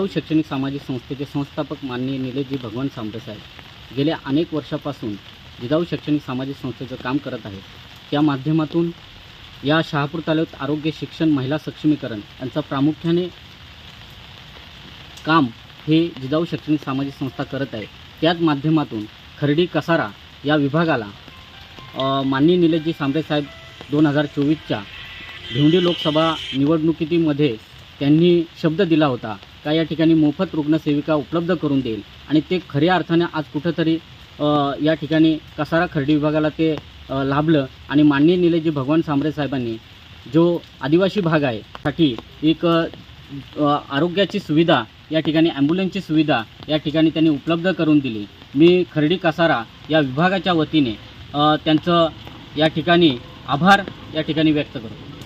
जिजाऊ शैक्षणिक सामाजिक संस्थेचे संस्थापक माननीय निलेशजी भगवान सांबरे साहेब. गेल्या अनेक वर्षापासून जिजाऊ शैक्षणिक सामाजिक संस्थेचं काम करत आहेत. त्या माध्यमातून या शहापूर तालुक्यात आरोग्य शिक्षण महिला सक्षमीकरण यांचा प्रामुख्याने काम हे जिजाऊ शैक्षणिक सामाजिक संस्था करत आहे. त्याच माध्यमातून खर्डी कसारा या विभागाला माननीय निलेशजी सांबरे साहेब दोन हजार चोवीसच्या भिवंडी लोकसभा निवडणुकीमध्ये त्यांनी शब्द दिला होता. का या ठिकाणी मोफत रुग्णसेविका उपलब्ध करून देईल. आणि ते खऱ्या अर्थाने आज कुठंतरी या ठिकाणी कसारा खर्डी विभागाला ते लाभलं. आणि माननीय निलेशजी भगवान सांबरे साहेबांनी जो आदिवासी भाग आहे साठी एक आरोग्याची सुविधा या ठिकाणी ॲम्ब्युलन्सची सुविधा या ठिकाणी त्यांनी उपलब्ध करून दिली. मी खर्डी कसारा या विभागाच्या वतीने त्यांचं या ठिकाणी आभार या ठिकाणी व्यक्त करतो.